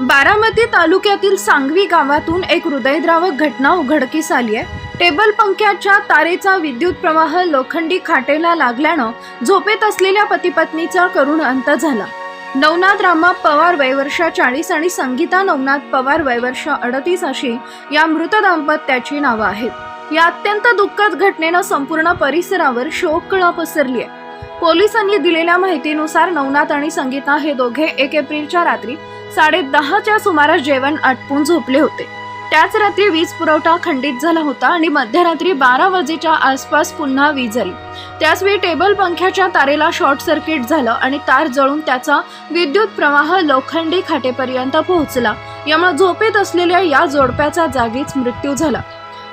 बारामती तालुक्यातील सांगवी गावातून एक हृदयद्रावक घटना उघडकीस आली आहे. टेबल पंख्याच्या तारेचा विद्युत प्रवाह लोखंडी खाटेला लागल्यानं झोपेत असलेल्या पतीपत्नीचा करुण अंत झाला. नवनाथ रामा पवार वयवर्ष चाळीस आणि संगीता नवनाथ पवार वयवर्ष अडतीस अशी या मृत दाम्पत्याची नावं आहेत. या अत्यंत दुःखद घटनेनं संपूर्ण परिसरावर शोककळा पसरली आहे. पोलिसांनी दिलेल्या माहितीनुसार नवनाथ आणि संगीता हे दोघे एक एप्रिलच्या रात्री साडे दहाच्या सुमारास जेवण आटपून झोपले होते. त्याच रात्री वीज पुरवठा खंडित झाला होता आणि मध्यरात्री बारा वाजेच्या आसपास पुन्हा वीज आली. त्याचवेळी टेबल पंख्याच्या तारेला शॉर्ट सर्किट झालं आणि तार जळून त्याचा विद्युत प्रवाह लोखंडी खाटेपर्यंत पोहोचला. यामुळे झोपेत असलेल्या या जोडप्याचा जागीच मृत्यू झाला.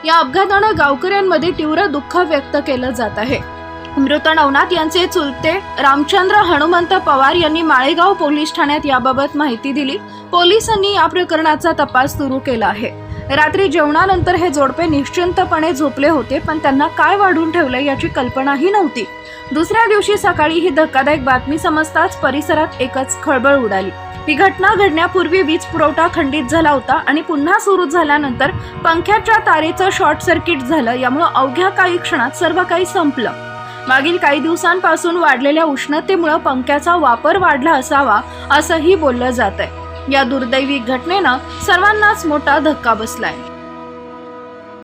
या अपघातानं गावकऱ्यांमध्ये तीव्र दुःख व्यक्त केलं जात आहे. मृत नवनाथ यांचे चुलते रामचंद्र हनुमंत पवार यांनी माळेगाव पोलीस ठाण्यात याबाबत माहिती दिली. पोलिसांनी या प्रकरणाचा तपास सुरू केला आहे. रात्री जेवणानंतर हे जोडपे निश्चिंतपणे झोपले होते पण त्यांना काय वाढून ठेवलं याची कल्पनाही नव्हती. दुसऱ्या दिवशी सकाळी ही धक्कादायक बातमी समजताच परिसरात एकच खळबळ उडाली. ही घटना घडण्यापूर्वी वीज पुरवठा खंडित झाला होता आणि पुन्हा सुरू झाल्यानंतर पंख्याच्या तारेचं शॉर्ट सर्किट झालं यामुळे अवघ्या काही क्षणात सर्व काही संपलं. मागील काही दिवसांपासून वाढलेल्या उष्णतेमुळे पंख्याचा वापर वाढला असावा असंही बोललं जात आहे या दुर्दैवी घटनेनं सर्वांनाच मोठा धक्का बसलाय.